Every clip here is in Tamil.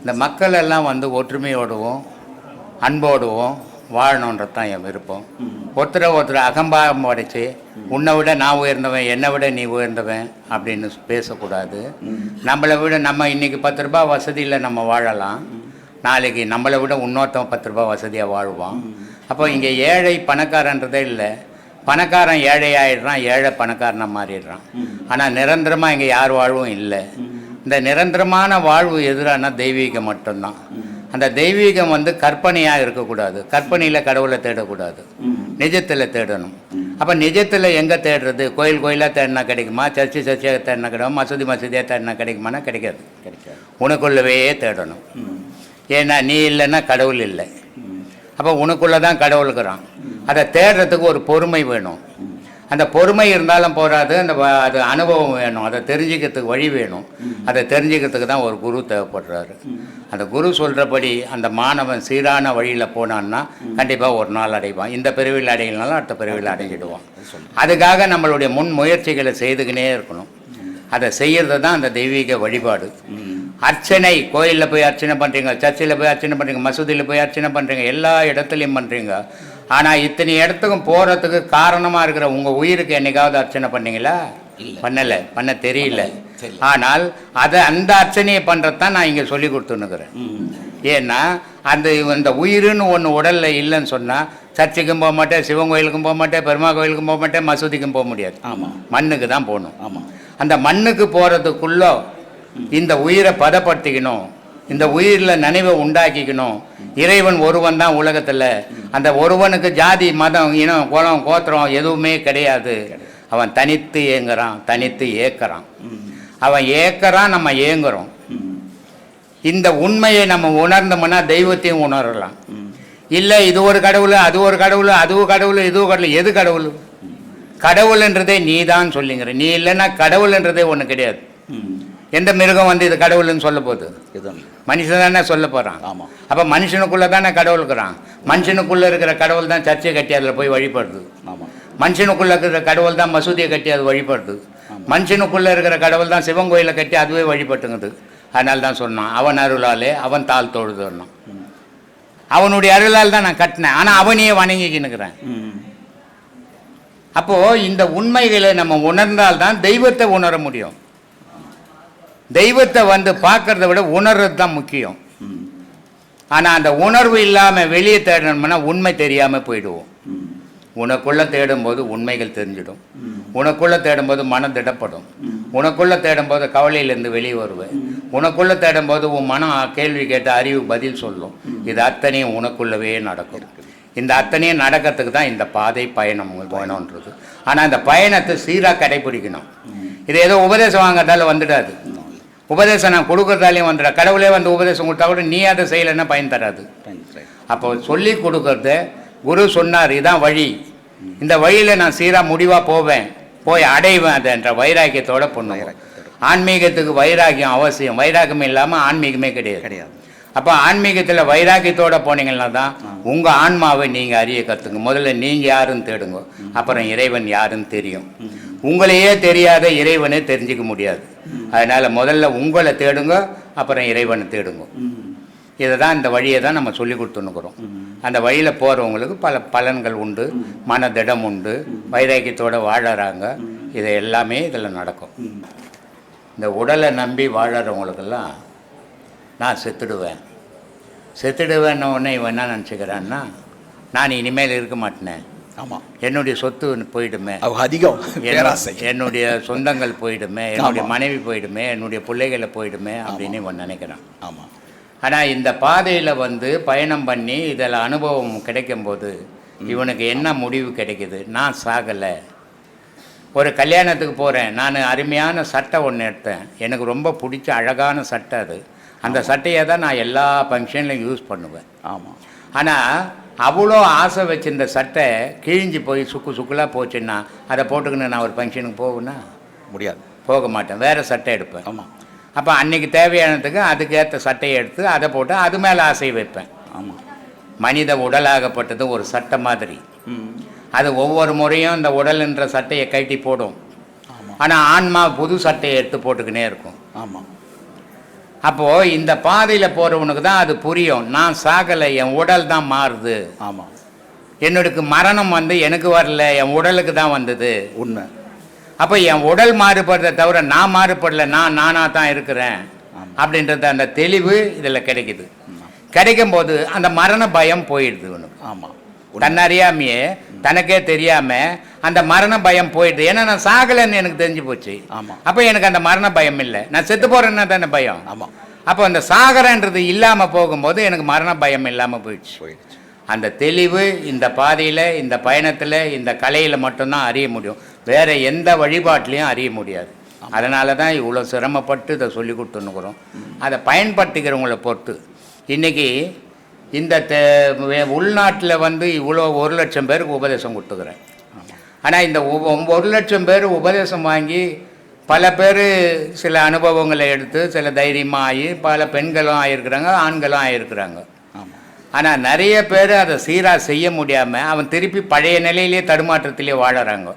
இந்த மக்கள் எல்லாம் வந்து ஒற்றுமையோடவும் அன்போடுவோம் வாழணுன்றது தான் என் விருப்பம். ஒருத்தரை ஒருத்தர் அகம்பாகம் அடைச்சு உன்னை விட நான் உயர்ந்தவன் என்னை விட நீ உயர்ந்தவன் அப்படின்னு பேசக்கூடாது. நம்மளை விட நம்ம இன்றைக்கி பத்து ரூபாய் வசதியில் நம்ம வாழலாம். நாளைக்கு நம்மளை விட இன்னொருத்தவன் பத்து ரூபா வசதியாக வாழ்வான். அப்போ இங்கே ஏழை பணக்காரன்றதே இல்லை. பணக்காரன் ஏழை ஆயிடுறான் ஏழை பணக்காரனாக மாறிடுறான். ஆனால் நிரந்தரமாக இங்கே யார் வாழ்வும் இல்லை. இந்த நிரந்தரமான வாழ்வு எதிரான தெய்வீகம் மட்டும்தான். அந்த தெய்வீகம் வந்து கற்பனையாக இருக்கக்கூடாது. கற்பனையில் கடவுளை தேடக்கூடாது. நிஜத்தில் தேடணும். அப்போ நிஜத்தில் எங்கே தேடுறது? கோயில் கோயிலாக தேடினா கிடைக்குமா? சர்ச்சி சர்ச்சியாக தேடினா கிடைக்குமா? மசூதி மசூதியாக தேடினா கிடைக்குமானா கிடைக்காது. கிடைக்காது உனக்குள்ளவே தேடணும். ஏன்னா நீ இல்லைன்னா கடவுள் இல்லை. அப்போ உனக்குள்ளே தான் கடவுளுக்குறான் அதை தேடுறதுக்கு ஒரு பொறுமை வேணும். அந்த பொறுமை இருந்தாலும் போராது அந்த அது அனுபவம் வேணும் அதை தெரிஞ்சுக்கிறதுக்கு வழி வேணும். அதை தெரிஞ்சுக்கிறதுக்கு தான் ஒரு குரு தேவைப்படுறாரு. அந்த குரு சொல்கிறபடி அந்த மாணவன் சீரான வழியில் போனான்னா கண்டிப்பாக ஒரு நாள் அடைவான். இந்த பிரிவில் அடையலனாலும் அடுத்த பிரிவில் அடைஞ்சிடுவான். அதுக்காக நம்மளுடைய முன் முயற்சிகளை செய்துக்கினே இருக்கணும். அதை செய்யறது தான் அந்த தெய்வீக வழிபாடு. அர்ச்சனை கோயிலில் போய் அர்ச்சனை பண்ணுறீங்க சர்ச்சில் போய் அர்ச்சனை பண்ணுறீங்க மசூதியில் போய் அர்ச்சனை பண்ணுறீங்க எல்லா இடத்துலையும் பண்ணுறீங்க ஆனால் இத்தனை இடத்துக்கும் போகிறதுக்கு காரணமாக இருக்கிற உங்கள் உயிருக்கு என்னைக்காவது அர்ச்சனை பண்ணீங்களா? பண்ணலை. பண்ண தெரியல. ஆனால் அதை அந்த அர்ச்சனையை பண்ணுறது தான் நான் இங்கே சொல்லி கொடுத்துன்னுக்குறேன். ஏன்னா அந்த இந்த உயிருன்னு ஒன்று உடலில் இல்லைன்னு சொன்னால் சர்ச்சுக்கும் போக மாட்டேன் சிவன் கோயிலுக்கும் போக மாட்டேன் பெருமா கோயிலுக்கும் போக மாட்டேன் மசூதிக்கும் போக முடியாது. ஆமாம் மண்ணுக்கு தான் போகணும். ஆமாம் அந்த மண்ணுக்கு போகிறதுக்குள்ளோ இந்த உயிரை பதப்படுத்திக்கணும். இந்த உயிரில் நினைவை உண்டாக்கிக்கணும். இறைவன் ஒருவன் தான் உலகத்தில். அந்த ஒருவனுக்கு ஜாதி மதம் இனம் குலம் கோத்திரம் எதுவுமே கிடையாது. அவன் தனித்து ஏங்குறான் தனித்து ஏக்கிறான். அவன் ஏக்கறான் நம்ம ஏங்குறோம். இந்த உண்மையை நம்ம உணர்ந்தோம்னா தெய்வத்தையும் உணரலாம். இல்லை இது ஒரு கடவுள் அது ஒரு கடவுள் அதுவும் கடவுள் இதுவும் கடவுள் எது கடவுள்? கடவுள்ன்றதே நீ தான் சொல்லிங்கிற. நீ இல்லைன்னா கடவுள்ன்றதே ஒன்று கிடையாது. எந்த மிருகம் வந்து இது கடவுள்னு சொல்ல போகுது? இதுதான் மனுஷன் தானே சொல்ல போகிறான் ஆமாம் அப்போ மனுஷனுக்குள்ளே தானே கடவுள் இருக்கிறான் மனுஷனுக்குள்ளே இருக்கிற கடவுள் தான் சர்ச்சை கட்டி அதில் போய் வழிபடுது. ஆமாம் மனுஷனுக்குள்ளே இருக்கிற கடவுள் தான் மசூதியை கட்டி அது வழிபடுது. மனுஷனுக்குள்ளே இருக்கிற கடவுள் தான் சிவன் கோயிலை கட்டி அதுவே வழிபட்டுங்குது. அதனால தான் சொன்னான் அவன் அருளாலே அவன் தாள் தொழுதுன்னான் அவனுடைய அருளால் தான் நான் கட்டினேன். ஆனால் அவனையே வணங்கிக்கினுக்கிறேன் அப்போது இந்த உண்மைகளை நம்ம உணர்ந்தால்தான் தெய்வத்தை உணர முடியும். தெய்வத்தை வந்து பார்க்கறத விட உணர்றது தான் முக்கியம். ஆனால் அந்த உணர்வு இல்லாமல் வெளியே தேடணும்னா உண்மை தெரியாமல் போயிடுவோம். உனக்குள்ளே தேடும்போது உண்மைகள் தெரிஞ்சிடும். உனக்குள்ளே தேடும்போது மனம் திடப்படும். உனக்குள்ளே தேடும்போது கவலையிலேருந்து வெளியே வருவேன். உனக்குள்ளே தேடும்போது உன் மனம் கேள்வி கேட்ட அறிவு பதில் சொல்லும். இது அத்தனையும் உனக்குள்ளவே நடக்கும். இந்த அத்தனையும் நடக்கிறதுக்கு தான் இந்த பாதை பயணம் வேணுன்றது ஆனால் இந்த பயணத்தை சீராக கடைபிடிக்கணும். இது ஏதோ உபதேசம் வாங்கிறதால வந்துடாது. உபதேசம் நான் கொடுக்கறதாலையும் வந்துட. கடவுளே வந்து உபதேசம் கொடுத்தா கூட நீ அதை செய்யலைன்னா பயன் தராது. அப்போ சொல்லி கொடுக்கறது குரு சொன்னார் இதான் வழி. இந்த வழியில் நான் சீராக முடிவாக போவேன். போய் அடைவேன். அது என்ற வைராக்கியத்தோட பண்ணுவேன் ஆன்மீகத்துக்கு வைராக்கியம் அவசியம். வைராக்கியம் இல்லாமல் ஆன்மீகமே கிடையாது. கிடையாது. அப்போ ஆன்மீகத்தில் வைராக்கியத்தோடு போனீங்கன்னா தான் உங்கள் ஆன்மாவை நீங்கள் அறிய கற்றுங்க முதல்ல நீங்கள் யாருன்னு தேடுங்க. அப்புறம் இறைவன் யாருன்னு தெரியும். உங்களையே தெரியாத இறைவனை தெரிஞ்சுக்க முடியாது. அதனால் முதல்ல உங்களை தேடுங்க அப்புறம் இறைவனை தேடுங்க. இதை தான் இந்த வழியை தான் நம்ம சொல்லி கொடுத்துன்னுக்குறோம். அந்த வழியில் போகிறவங்களுக்கு பல பலன்கள் உண்டு மனதிடம் உண்டு வைராக்கியத்தோடு வாழறாங்க. இது எல்லாமே இதில் நடக்கும். இந்த உடலை நம்பி வாழறவங்களுக்கெல்லாம் நான் செத்துடுவேன். செத்துடுவேன்ன உடனே இவன் என்ன நினச்சிக்கிறான்னா நான் இனிமேல் இருக்க மாட்டேனே. ஆமாம் என்னுடைய சொத்து போயிடுமே. அதிகம். என்னுடைய சொந்தங்கள் போயிடுமே. என்னுடைய. மனைவி போயிடுமே. என்னுடைய பிள்ளைகளை போயிடுமே அப்படின்னு இவன் நினைக்கிறான். ஆமாம் ஆனால் இந்த பாதையில் வந்து பயணம் பண்ணி இதில் அனுபவம் கிடைக்கும்போது இவனுக்கு என்ன முடிவு கிடைக்குது? நான் சாகலை. ஒரு கல்யாணத்துக்கு போகிறேன் நான் அருமையான சட்டை ஒன்று எடுத்தேன். எனக்கு ரொம்ப பிடிச்ச அழகான சட்டை அது. அந்த சட்டையை தான் நான் எல்லா ஃபங்க்ஷன்லையும் யூஸ் பண்ணுவேன். ஆமாம் ஆனால் அவ்வளோ ஆசை வச்சிருந்த சட்டை கிழிஞ்சு போய் சுக்கு சுக்குலாக போச்சுன்னா அதை போட்டுக்கின்னு நான் ஒரு ஃபங்க்ஷனுக்கு போவேன்னா முடியாது. போக மாட்டேன். வேறு சட்டை எடுப்பேன். ஆமாம் அப்போ அன்னைக்கு தேவையானதுக்கு அதுக்கேற்ற சட்டையை எடுத்து அதை போட்டு அது மேலே ஆசை வைப்பேன். ஆமாம் மனித உடலாகப்பட்டது ஒரு சட்டை மாதிரி. ம். அது ஒவ்வொரு முறையும் இந்த உடல்ன்ற சட்டையை கழட்டி போடும். ஆமாம் ஆனால் ஆன்மா புது சட்டையை எடுத்து போட்டுக்கினே இருக்கும். ஆமாம் அப்போது இந்த பாதையில் போகிறவனுக்கு தான் அது புரியும். நான் சாகலை என் உடல் தான் மாறுது. ஆமாம் என்னோடக்கு மரணம் வந்து எனக்கு வரல என் உடலுக்கு தான் வந்தது. உண்மை. அப்போ என் உடல் மாறுபடுறதை தவிர நான் மாறுபடல நான் நானாக தான் இருக்கிறேன். அப்படின்றது அந்த தெளிவு இதில் கிடைக்குது. கிடைக்கும் போது அந்த மரண பயம் போயிடுது உனக்கு ஆமாம் தன்னறியாமையே தனக்கே தெரியாம அந்த மரண பயம் போயிடுது. ஏன்னா நான் சாகலைன்னு எனக்கு தெரிஞ்சு போச்சு. ஆமாம். அப்போ எனக்கு அந்த மரண பயம் இல்லை. நான் செத்து போறேன்னா தானே பயம்? ஆமாம் அப்போ அந்த சாகரன்றது இல்லாமல் போகும்போது எனக்கு மரண பயம் இல்லாமல் போயிடுச்சு. போயிடுச்சு. அந்த தெளிவு இந்த பாதையில் இந்த பயணத்தில் இந்த கலையில் மட்டும்தான் அறிய முடியும். வேற எந்த வழிபாட்டிலையும் அறிய முடியாது. அதனால தான் இவ்வளோ சிரமப்பட்டு இதை சொல்லி கொடுத்துன்னுக்குறோம். அதை பயன்படுத்திக்கிறவங்கள பொறுத்து. இன்றைக்கி இந்த உள்நாட்டில் வந்து இவ்வளோ ஒரு லட்சம் பேருக்கு உபதேசம் கொடுத்துக்கிறேன். ஆனால் இந்த ஒரு லட்சம் பேர் உபதேசம் வாங்கி பல பேர் சில அனுபவங்களை எடுத்து சில தைரியமாக ஆகி பல பெண்களும் ஆகியிருக்கிறாங்க ஆண்களும் ஆகியிருக்கிறாங்க ஆனால் நிறைய பேர் அதை சீராக செய்ய முடியாமல் அவன் திருப்பி பழைய நிலையிலேயே தடுமாற்றத்திலே வாழறாங்க.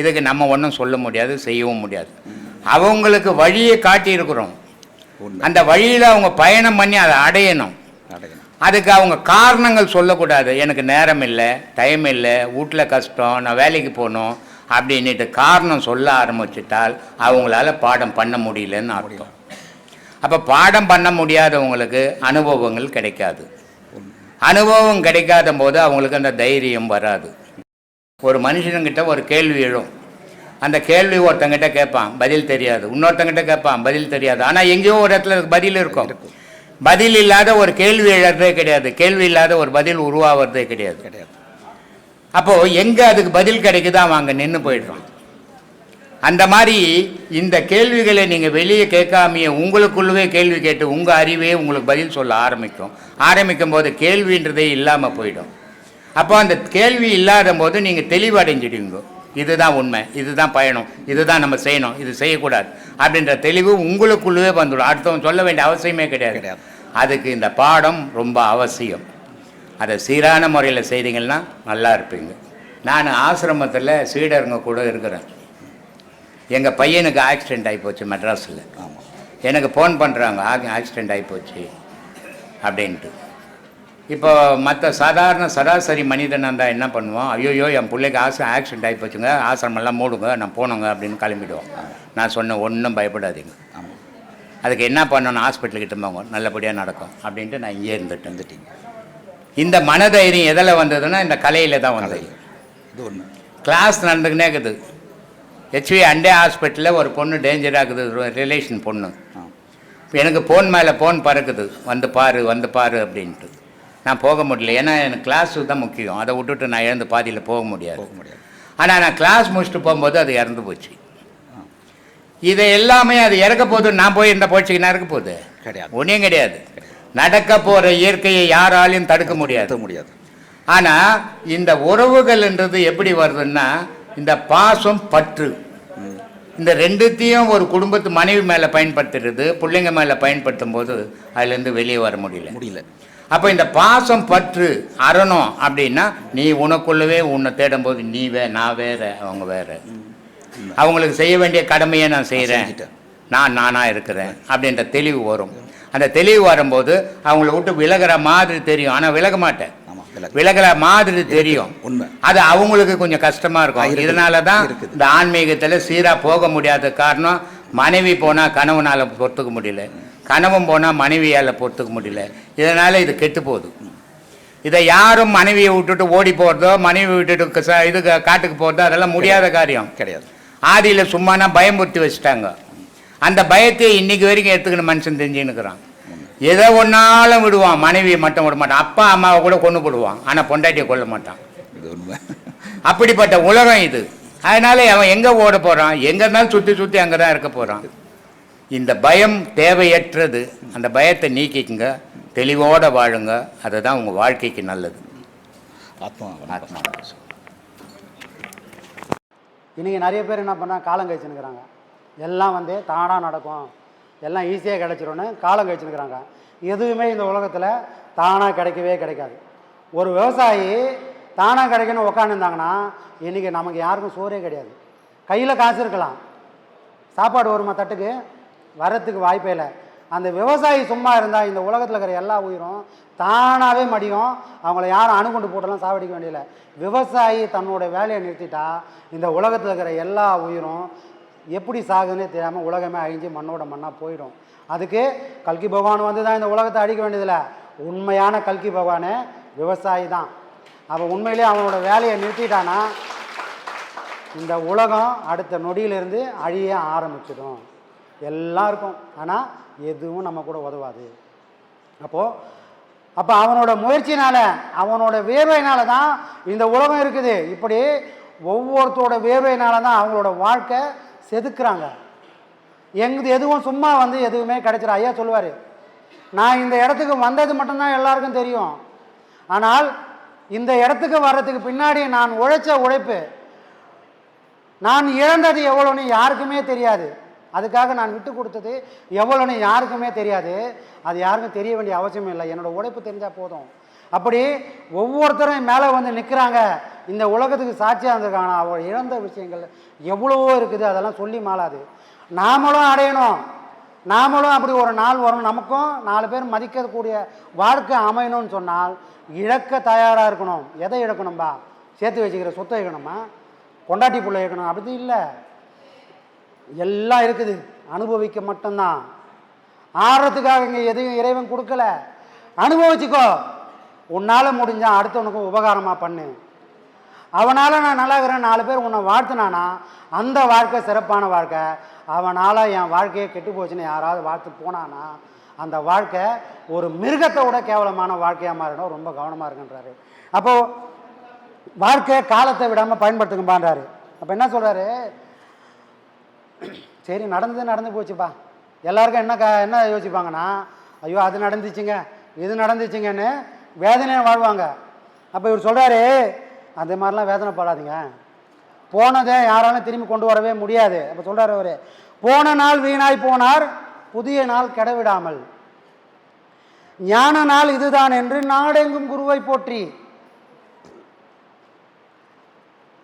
இதுக்கு நம்ம ஒன்றும் சொல்ல முடியாது செய்யவும் முடியாது. அவங்களுக்கு வழியை காட்டியிருக்கிறோம். அந்த வழியில் அவங்க பயணம் பண்ணி அதை அடையணும். அடையணும். அதுக்கு அவங்க காரணங்கள் சொல்லக்கூடாது. எனக்கு நேரம் இல்லை டைம் இல்லை வீட்டில் கஷ்டம் நான் வேலைக்கு போகணும் அப்படின்னுட்டு காரணம் சொல்ல ஆரம்பிச்சிட்டால் அவங்களால பாடம் பண்ண முடியலன்னு அர்த்தம். அப்போ பாடம் பண்ண முடியாதவங்களுக்கு அனுபவங்கள் கிடைக்காது. அனுபவம் கிடைக்காத போது அவங்களுக்கு அந்த தைரியம் வராது. ஒரு மனுஷனுங்கிட்ட ஒரு கேள்வி எழும். அந்த கேள்வி ஒருத்தங்கிட்ட கேட்பான் பதில் தெரியாது. இன்னொருத்தங்கிட்ட கேட்பான் பதில் தெரியாது. ஆனால் எங்கேயோ ஒரு இடத்துல பதில் இருக்கும். பதில் இல்லாத ஒரு கேள்வி எழறதே கிடையாது. கேள்வி இல்லாத ஒரு பதில் உருவாகிறதே கிடையாது. கிடையாது. அப்போ எங்க அதுக்கு பதில் கிடைக்குதோ அவன் அங்கே நின்று போயிடுறான். அந்த மாதிரி இந்த கேள்விகளை நீங்க வெளியே கேட்காமையே உங்களுக்குள்ளவே கேள்வி கேட்டு உங்க அறிவே உங்களுக்கு பதில் சொல்ல ஆரம்பிக்கும். ஆரம்பிக்கும் போது கேள்வின்றதே இல்லாம போயிடும். அப்போ அந்த கேள்வி இல்லாத போது நீங்க தெளிவடைஞ்சிடுவீங்க. இதுதான் உண்மை இதுதான் பயணம் இதுதான் நம்ம செய்யணும் இது செய்யக்கூடாது அப்படின்ற தெளிவு உங்களுக்குள்ளவே வந்துடும். அடுத்தவன் சொல்ல வேண்டிய அவசியமே கிடையாது. கிடையாது. அதுக்கு இந்த பாடம் ரொம்ப அவசியம். அதை சீரான முறையில் செய்தீங்கன்னா நல்லா இருப்பீங்க. நான் ஆசிரமத்தில் சீடருங்க கூட இருக்கிறேன். எங்கள் பையனுக்கு ஆக்சிடெண்ட் ஆகிப்போச்சு மெட்ராஸில். ஆமாம் எனக்கு ஃபோன் பண்ணுறாங்க ஆக்சிடெண்ட் ஆகிப்போச்சு அப்படின்ட்டு. இப்போ மற்ற சாதாரண சராசரி மனிதனாக இருந்தால் என்ன பண்ணுவோம்? ஐயோயோ என் பிள்ளைக்கு ஆசை ஆக்சிடெண்ட் ஆகிப்போச்சுங்க ஆசிரமெல்லாம் மூடுங்க நான் போனோங்க அப்படின்னு கிளம்பிடுவோம். நான் சொன்னேன் ஒன்றும் பயப்படாதீங்க. ஆமாம் அதுக்கு என்ன பண்ணணும்? ஹாஸ்பிட்டலுக்கிட்ட போங்க. நல்லபடியாக நடக்கும். அப்படின்ட்டு நான் இங்கே இருந்துட்டேன் வந்துட்டீங்க இந்த மனதைரியம் எதில் வந்ததுன்னா இந்த கலையில் தான் வந்தது. இது ஒன்று கிளாஸ் நடந்துக்கினே இருக்குது. ஹெச்வி அண்டே ஹாஸ்பிட்டலில் ஒரு பொண்ணு டேஞ்சராக இருக்குது ரிலேஷன் பொண்ணு. எனக்கு ஃபோன் மேலே ஃபோன் பறக்குது. வந்து பாரு வந்து பாரு அப்படின்ட்டு. நான் போக முடியல. ஏன்னா எனக்கு கிளாஸு தான் முக்கியம். அதை விட்டுட்டு நான் எழுந்து பாதியில் போக முடியாது. போக முடியாது. ஆனால் நான் கிளாஸ் முடிச்சுட்டு போகும்போது அது இறந்து போச்சு. இதை எல்லாமே அது இறக்க போகுது. நான் போய் இந்த போச்சுக்கு நான் இருக்க போகுது. கிடையாது. ஒன்றும் கிடையாது. நடக்க போகிற இயற்கையை யாராலையும் தடுக்க முடியாது. முடியாது. ஆனால் இந்த உறவுகள்ன்றது எப்படி வருதுன்னா இந்த பாசம் பற்று. இந்த ரெண்டுத்தையும் ஒரு குடும்பத்து மனைவி மேலே பயன்படுத்துறது பிள்ளைங்க மேலே பயன்படுத்தும் போது அதுலேருந்து வெளியே வர முடியல. முடியல. அப்போ இந்த பாசம் பற்று அறணும் அப்படின்னா நீ உனக்குள்ளவே உன்னை தேடும்போது நீ வே நான் வேற அவங்க வேற. அவங்களுக்கு செய்ய வேண்டிய கடமையை நான் செய்கிறேன். நான் நானாக இருக்கிறேன். அப்படின்ற தெளிவு வரும். அந்த தெளிவு வரும்போது அவங்கள விட்டு விலகுற மாதிரி தெரியும். ஆனால் விலக மாட்டேன். விலகுற மாதிரி தெரியும். உண்மை. அது அவங்களுக்கு கொஞ்சம் கஷ்டமா இருக்கும். இதனால தான். இந்த ஆன்மீகத்துல சீரா போக முடியாத காரணம் மனைவி போனா கணவனால பொறுத்துக்க முடியல. கணவன் போனா மனைவியால பொறுத்துக்க முடியல. இதனால இது கெட்டு போகுது. இதை யாரும் மனைவியை விட்டுட்டு ஓடி போறதோ மனைவி விட்டுட்டு இது காட்டுக்கு போறதோ அதெல்லாம் முடியாத காரியம். கிடையாது. ஆதியில சும்மானா பயமுறுத்தி வச்சுட்டாங்க. அந்த பயத்தை இன்னைக்கு வரைக்கும் எடுத்துக்கின மனுஷன் தெரிஞ்சுன்னுக்குறான். எதை ஒன்னாலும் விடுவான் மனைவியை மட்டும் விட மாட்டான். அப்பா அம்மாவை கூட கொண்டு போடுவான். ஆனா பொண்டாட்டியை கொல்ல மாட்டான். அப்படிப்பட்ட உலகம் இது. அதனால அவன் எங்கே ஓட போகிறான் எங்கே இருந்தாலும் சுற்றி சுற்றி அங்கே தான் இருக்க போகிறான் இந்த பயம் தேவையற்றது. அந்த பயத்தை நீக்கிக்குங்க. தெளிவோட வாழுங்க. அதுதான் உங்கள் வாழ்க்கைக்கு நல்லது. ஆத்மா ஆத்மா இன்றைக்கி நிறைய பேர் என்ன பண்ணால் காலம் கழிச்சுன்னுக்குறாங்க. எல்லாம் வந்து தானாக நடக்கும். எல்லாம் ஈஸியாக கிடச்சிரும்னு காலம் கழிச்சுன்னுக்குறாங்க. எதுவுமே இந்த உலகத்தில் தானாக கிடைக்கவே கிடைக்காது. ஒரு விவசாயி தானாக கிடைக்கணும் உக்காந்துருந்தாங்கன்னா இன்றைக்கி நமக்கு யாருக்கும் சோறே கிடையாது. கையில் காசு இருக்கலாம். சாப்பாடு வருமா தட்டுக்கு? வரத்துக்கு வாய்ப்பே இல்லை. அந்த விவசாயி சும்மா இருந்தால் இந்த உலகத்தில் இருக்கிற எல்லா உயிரும் தானாகவே மடியும். அவங்கள யாரும் அணுகுண்டு போட்டெல்லாம் சாவடிக்க வேண்டியதில்லை. விவசாயி தன்னோட வேலையை நிறுத்திட்டா இந்த உலகத்தில் இருக்கிற எல்லா உயிரும் எப்படி சாகுதுன்னே தெரியாமல் உலகமே அழிஞ்சு மண்ணோட மண்ணாக போயிடும். அதுக்கு கல்கி பகவான் வந்து தான் இந்த உலகத்தை அழிக்க வேண்டியதில்லை. உண்மையான கல்கி பகவானே விவசாயி தான். அவன் உண்மையிலே அவனோட வேலையை நிறுத்திட்டானா இந்த உலகம் அடுத்த நொடியிலிருந்து அழிய ஆரம்பிச்சிடும். எல்லாம் இருக்கும். ஆனால் எதுவும் நம்ம கூட உதவாது. அப்போது அப்போ அவனோட முயற்சினால் அவனோட வேர்வையினால தான் இந்த உலகம் இருக்குது. இப்படி ஒவ்வொருத்தரோட வேர்வையினால தான் அவங்களோட வாழ்க்கை செதுக்குறாங்க. எங்குது எதுவும் சும்மா வந்து எதுவுமே கிடைச்சிடும் ஐயா சொல்லுவார் நான் இந்த இடத்துக்கு வந்தது மட்டும்தான் எல்லாருக்கும் தெரியும். ஆனால் இந்த இடத்துக்கு வர்றதுக்கு பின்னாடி நான் உழைச்ச உழைப்பு நான் இழந்தது எவ்வளோன்னு யாருக்குமே தெரியாது. அதுக்காக நான் விட்டு கொடுத்தது எவ்வளோன்னு யாருக்குமே தெரியாது. அது யாருக்கும் தெரிய வேண்டிய அவசியம் இல்லை. என்னோட உழைப்பு தெரிஞ்சால் போதும். அப்படி ஒவ்வொருத்தரும் மேலே வந்து நிற்கிறாங்க இந்த உலகத்துக்கு சாட்சியாக இருந்திருக்காங்க. அவள் இழந்த விஷயங்கள் எவ்வளவோ இருக்குது. அதெல்லாம் சொல்லி மாளாது. நாமளும் அடையணும். நாமளும் அப்படி ஒரு நாள் வரும் நமக்கும் நாலு பேர் மதிக்கக்கூடிய வாழ்க்கை அமையணும்னு சொன்னால் இழக்க தயாராக இருக்கணும். எதை இழக்கணும்பா? சேர்த்து வச்சுக்கிற சொத்தை இழக்கணுமா? கொண்டாட்டி பிள்ளை இழக்கணும். அப்படி இல்லை. எல்லாம் இருக்குது. அனுபவிக்க மட்டும்தான். ஆடுறதுக்காக இங்கே எதையும் இறைவன் கொடுக்கல. அனுபவிச்சுக்கோ. உன்னால் முடிஞ்சால் அடுத்தவனுக்கும் உபகாரமாக பண்ணு. அவனால் நான் நல்லா இருக்கிறேன் நாலு பேர் உன்னை வாழ்த்துனானா அந்த வாழ்க்கை சிறப்பான வாழ்க்கை. அவனால் என் வாழ்க்கையை கெட்டு போச்சுன்னு யாராவது வாழ்த்து போனானா அந்த வாழ்க்கை ஒரு மிருகத்தை விட கேவலமான வாழ்க்கையாக மாறிடும் ரொம்ப கவனமாக இருக்குன்றாரு அப்போது வாழ்க்கை காலத்தை விடாமல் பயன்படுத்துங்கம்பான்றாரு. அப்போ என்ன சொல்கிறாரு சரி நடந்தது நடந்து போச்சுப்பா. எல்லாருக்கும் என்ன க என்ன யோசிப்பாங்கன்னா ஐயோ அது நடந்துச்சுங்க இது நடந்துச்சுங்கன்னு வேதனையாக வாழ்வாங்க. அப்போ இவர் சொல்கிறாரு அந்த மாதிரிலாம் வேதனைப்படாதீங்க. போனதை யாராலும் திரும்பி கொண்டு வரவே முடியாது. அப்போ சொல்கிறார் அவர் போன நாள் வீணாய் போனார் புதிய நாள் கெடவிடாமல். ஞான நாள் இதுதான் என்று நாடெங்கும் குருவை போற்றி.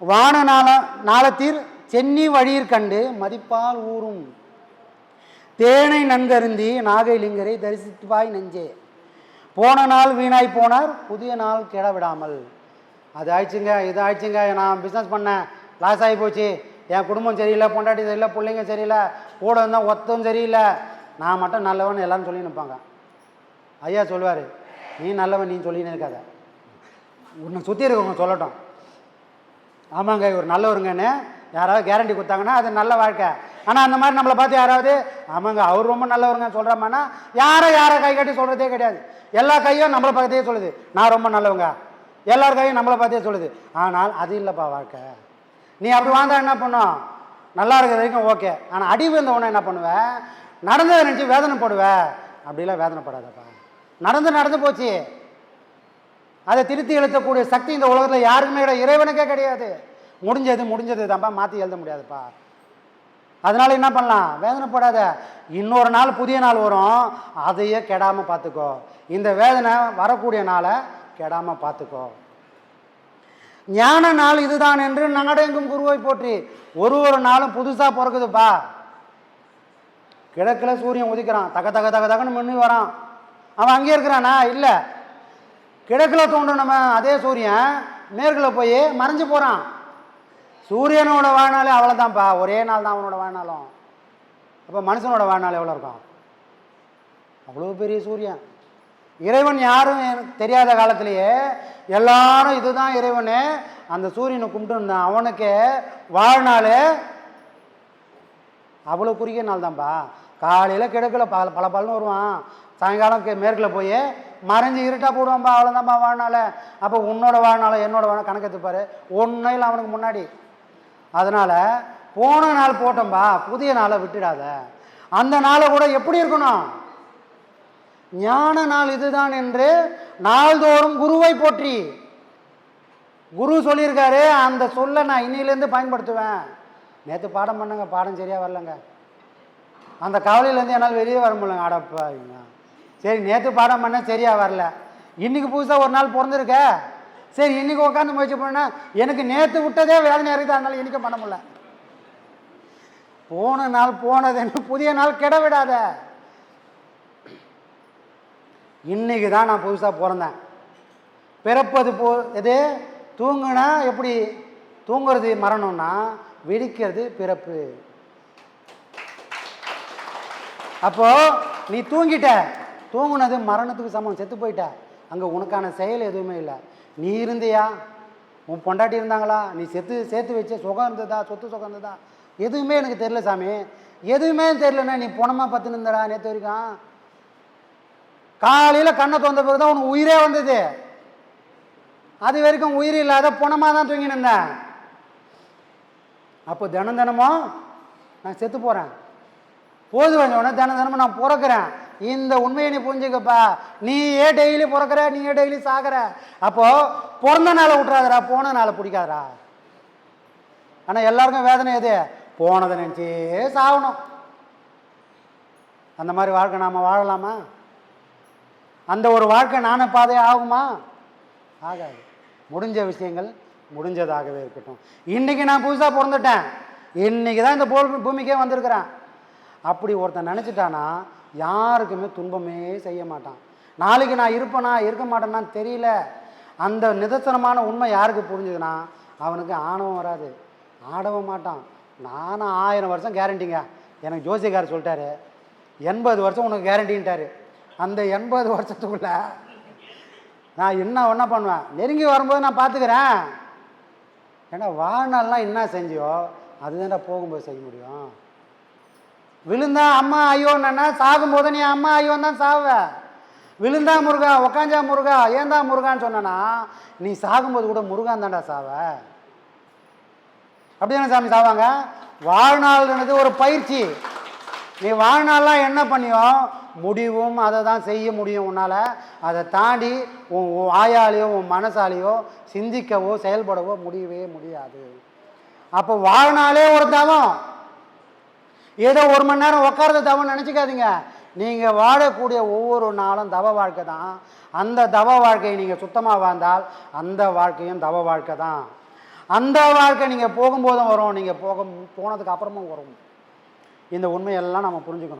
வான நாள நாளத்தீர் சென்னி வழியிற் கண்டு மதிப்பால் ஊறும். தேனை நன்கருந்தி நாகைலிங்கரை தரிசித்துவாய் நெஞ்சே. போன நாள் வீணாய் போனார் புதிய நாள் கெட விடாமல். அது ஆயிடுச்சுங்க இது ஆயிடுச்சுங்க நான் பிஸ்னஸ் பண்ணேன். லாஸ் ஆகி போச்சு. என் குடும்பம் சரியில்லை பொண்டாட்டி சரியில்லை பிள்ளைங்க சரியில்லை கூட இருந்தால் ஒத்தம் சரியில்லை. நான் மட்டும் நல்லவன் எல்லாரும் சொல்லி நிற்பாங்க ஐயா சொல்லுவார் நீ நல்லவன் நீ சொல்லின்னு இருக்காத. உன்னை சுற்றி இருக்கவங்க சொல்லட்டும். ஆமாங்க இவர் நல்லவருங்கன்னு யாராவது கேரண்டி கொடுத்தாங்கன்னா அது நல்ல வாழ்க்கை. ஆனால் அந்த மாதிரி நம்மளை பார்த்து யாராவது ஆமாங்க அவர் ரொம்ப நல்லவருங்க சொல்கிறாமான்னா யாரை யாரை கை கட்டி சொல்கிறதே கிடையாது. எல்லா கையும் நம்மளை பார்த்தே சொல்லுது. நான் ரொம்ப நல்லவங்க. எல்லார் கையும் நம்மளை பார்த்தே சொல்லுது. ஆனால் அது இல்லைப்பா வாழ்க்கை. நீ அப்படி வாழ்ந்தா என்ன பண்ணும்? நல்லா இருக்கிற வரைக்கும் ஓகே. ஆனால் அடி விழுந்த என்ன பண்ணுவேன் நடந்ததை நினச்சி வேதனை போடுவேன் அப்படிலாம் வேதனைப்படாதப்பா. நடந்து நடந்து போச்சு. அதை திருத்தி எழுத்தக்கூடிய சக்தி இந்த உலகத்தில் யாருக்குமே இறைவனுக்கே கிடையாது. முடிஞ்சது முடிஞ்சது தான்ப்பா மாற்றி எழுத முடியாதுப்பா. அதனால என்ன பண்ணலாம்? வேதனைப்படாத இன்னொரு நாள் புதிய நாள் வரும். அதையே கெடாமல் பார்த்துக்கோ இந்த வேதனை வரக்கூடிய நாளை கெடாமல் பார்த்துக்கோ ஞான நாள் இதுதான் என்று நாடெங்கும் குருவை போற்றி. ஒரு ஒரு நாளும் புதுசாக பிறக்குதுப்பா. கிழக்கில் சூரியன் உதிக்கிறான். தக தக தக தகன்னு மின்னி வரான். அவன் அங்கேயே இருக்கிறானா? இல்லை. கிழக்கில் தோன்றும் நம்ம அதே சூரியன் மேற்கில் போய் மறைஞ்சு போகிறான் சூரியனோட வாழ்நாளே அவ்வளோதான்ப்பா ஒரே நாள் தான் அவனோட வாழ்நாளும். அப்போ மனுஷனோட வாழ்நாள் எவ்வளோ இருக்கும்? அவ்வளோ பெரிய சூரியன். இறைவன் யாரும் தெரியாத காலத்திலேயே எல்லாரும் இதுதான் இறைவனு. அந்த சூரியனை கும்பிட்டு இருந்தான் அவனுக்கு வாழ்நாள் அவ்வளோ குறுகிய நாள் தான்ப்பா. காலையில் கிழக்குல பல பல பலன்னு வருவான். சாயங்காலம் மேற்கில் போய் மறைஞ்சு இருட்டாக போடுவான்பா அவ்வளோதான்ப்பா வாழ்நாள். அப்போ உன்னோட வாழ்நாள் என்னோட வாழ்நாள் கணக்கு எடுத்துப்பாரு ஒன்றும் இல்லை அவனுக்கு முன்னாடி. அதனால் போன நாள் போட்டோம்பா புதிய நாளை விட்டுடாத. அந்த நாளை கூட எப்படி இருக்கணும்? ஞான நாள் இதுதான் என்று நாள்தோறும் குருவை போற்றி. குரு சொல்லியிருக்காரு அந்த சொல்லை நான் இன்னிலேருந்து பயன்படுத்துவேன். நேற்று பாடம் பண்ணுங்க பாடம் சரியாக வரலங்க. அந்த கவலையிலேருந்து என்னால் வெளியே வர முடியலங்க. அடப்பாங்க சரி நேற்று பாடம் பண்ண சரியாக வரல. இன்றைக்கி புதுசாக ஒரு நாள் பிறந்திருக்க. சரி இன்னைக்கு உட்காந்து முயற்சி பண்ணா எனக்கு நேற்று விட்டதே வேதனை இருக்குது அதனால இன்றைக்கும் பண்ண முடியல. போன நாள் போனது என்ன? புதிய நாள் கெட விடாத. இன்னைக்கு தான் நான் புதுசாக பிறந்தேன். பிறப்பது போ எது? தூங்குனா எப்படி? தூங்குறது மரணம்னா வெடிக்கிறது பிறப்பு. அப்போ நீ தூங்கிட்ட. தூங்குனது மரணத்துக்கு சமம் செத்து போயிட்ட. அங்கே உனக்கான செயல் எதுவுமே இல்லை. நீ இருந்தியா? உன் பொண்டாட்டி இருந்தாங்களா? நீ செத்து சேர்த்து வச்ச சுகம் இருந்ததா? சொத்து சுகம் இருந்ததா? எதுவுமே எனக்கு தெரியல சாமி. எதுவுமே தெரிலண்ணா நீ பணமாக பத்துன்னு இருந்தடா நேற்று வரைக்கும். காலையில் கண்ணை திறந்த பிறகு தான் உனக்கு உயிரே வந்தது. அது வரைக்கும் உயிர் இல்லாத புணமாக தான் தூங்கினு இருந்தேன். அப்போ தினம் தினமும் நான் செத்து போகிறேன் போது வந்தோடனே தினம் தினமும் நான் பிறக்கிறேன். இந்த உண்மையை நீ புரிஞ்சுக்கப்பா. நீ ஏன் டெய்லி பிறக்கிற நீ ஏன் டெய்லி சாகிற. அப்போது பிறந்த நாளை விட்றாதடா போன நாளை பிடிக்காதடா. ஆனால் எல்லாருக்கும் வேதனை எது? போனதை நினச்சே சாகணும். அந்த மாதிரி வாழ்க்கை நாம் வாழலாமா? அந்த ஒரு வாழ்க்கை நானே பாதையே ஆகுமா? ஆகாது. முடிஞ்ச விஷயங்கள் முடிஞ்சதாகவே இருக்கட்டும். இன்றைக்கி நான் புதுசாக பிறந்துட்டேன். இன்றைக்கி தான் இந்த பூமிக்கே வந்திருக்கிறேன். அப்படி ஒருத்தன் நினச்சிட்டானா யாருக்குமே துன்பமே செய்ய மாட்டான். நாளைக்கு நான் இருப்பேனா இருக்க மாட்டேனான்னு தெரியல. அந்த நிதர்சனமான உண்மை யாருக்கு புரிஞ்சுதுன்னா அவனுக்கு ஆணவம் வராது. ஆடவும் மாட்டான். நானும் ஆயிரம் வருஷம் கேரண்டிங்க எனக்கு ஜோசியக்கார் சொல்லிட்டாரு எண்பது வருஷம் உனக்கு கேரண்டின்ட்டாரு அந்த எண்பது வருஷத்துக்குள்ள நான் என்ன ஒன்றா பண்ணுவேன்? நெருங்கி வரும்போது நான் பார்த்துக்கிறேன் ஏன்னா வாழ்நாள்லாம் என்ன செஞ்சியோ அதுதான்டா போகும்போது செய்ய முடியும். விழுந்தா அம்மா ஐயோன்னா சாகும்போது நீ அம்மா ஐயோன்னு தான் சாவ விழுந்தா முருகா உக்காஞ்சா முருகா ஏந்தா முருகான்னு சொன்னனா நீ சாகும்போது கூட முருகான் தான்டா சாவ. அப்படிதானே சாமி சாவாங்க? வாழ்நாள்ன்றது ஒரு பயிற்சி. நீ வாழ்நாள்லாம் என்ன பண்ணியோ முடிவும் அதை தான் செய்ய முடியும் உன்னால். அதை தாண்டி உன் உன் வாயாலேயோ உன் மனசாலேயோ சிந்திக்கவோ செயல்படவோ முடியவே முடியாது. அப்போ வாழ்நாளே ஒரு தவம். ஏதோ ஒரு மணி நேரம் உட்கார்றது தவம் நினச்சிக்காதீங்க. நீங்கள் வாழக்கூடிய ஒவ்வொரு நாளும் தவ வாழ்க்கை தான். அந்த தவ வாழ்க்கையை நீங்கள் சுத்தமாக வாழ்ந்தால் அந்த வாழ்க்கையும் தவ வாழ்க்கை தான். அந்த வாழ்க்கை நீங்கள் போகும்போதும் வரும். நீங்கள் போக போனதுக்கு அப்புறமும் வரும். இந்த உண்மையெல்லாம் நம்ம புரிஞ்சுக்கணும்.